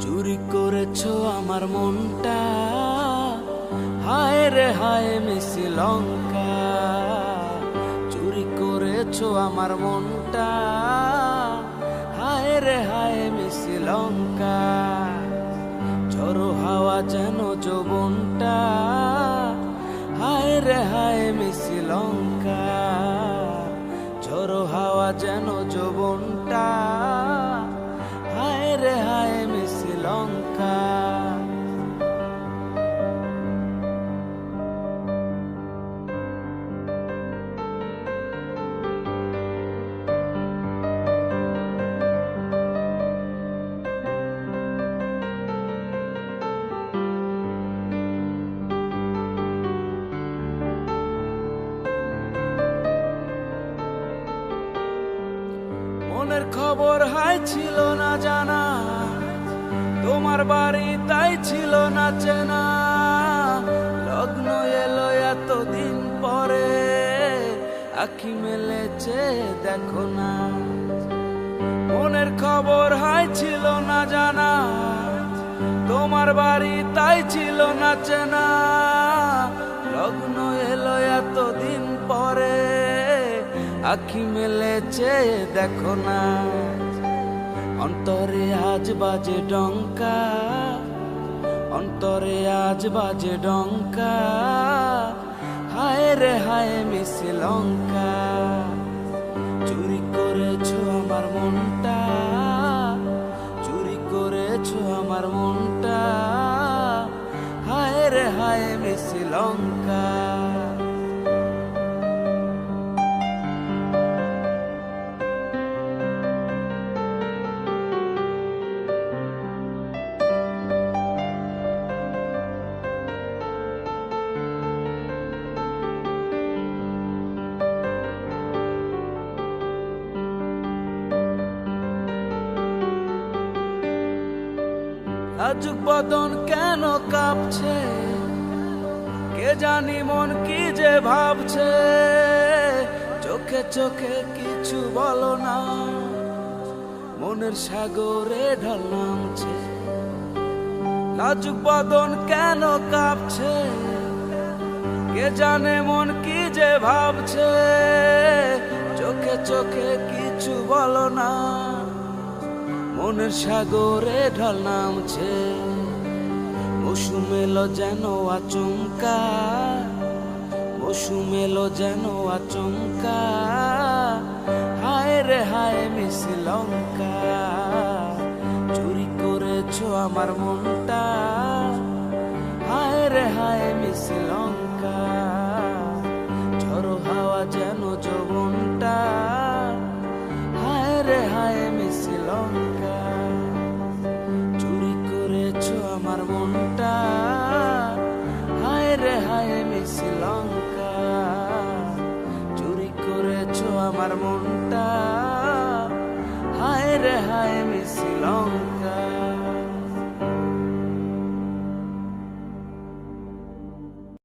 চুরি করেছ আমার মনটা। হায় রে হায় মিশি লঙ্কা। চুরি করেছ আমার মনটা। হায় রে হায় মিশি লঙ্কা। ঝড়ো হাওয়া যেন যৌবনটা। হায় রে হায় মিশি লঙ্কা। ঝড়ো হাওয়া যেন যৌবনটা। মনের খবর হাই ছিল না জানা। তোমার বাড়ি তাই ছিল না চেনা। লগ্ন এলো এতদিন পরে, আখি মেলেছে দেখো না। মনের খবর হাই ছিল না জানা। তোমার বাড়ি তাই ছিল না চেনা। লগ্ন আখি মেলেছে, দেখো না। অন্তরে আজ বাজে ডঙ্কা। অন্তরে আজ বাজে ডঙ্কা। হায় রে হায় মিশে লঙ্কা। চুরি করেছ আমার মনটা। চুরি করেছ আমার মনটা। হায় রে হায় মিশে লঙ্কা। লাজুক বদন কেন কাঁপছে? কে জানি মন কি যে ভাবছে? চোখে চোখে কিছু বলো না। মনের সাগরে ঢল নামছে। লাজুক বদন কেন কাঁপছে? কে জানে মন কি যে ভাবছে? চোখে চোখে কিছু বলো না। মনের সাগরে ঢল নামছে। মৌসুম এলো যেন আচমকা। মৌসুম এলো যেন আচমকা। হায় রে হায় মিশি লঙ্কা। চুরি করেছ আমার মনটা। আমার মনটা। হায় রে হায় মি লঙ্কা। চুরি করেছ আমার মনটা। হায় রে হায় মি লঙ্কা।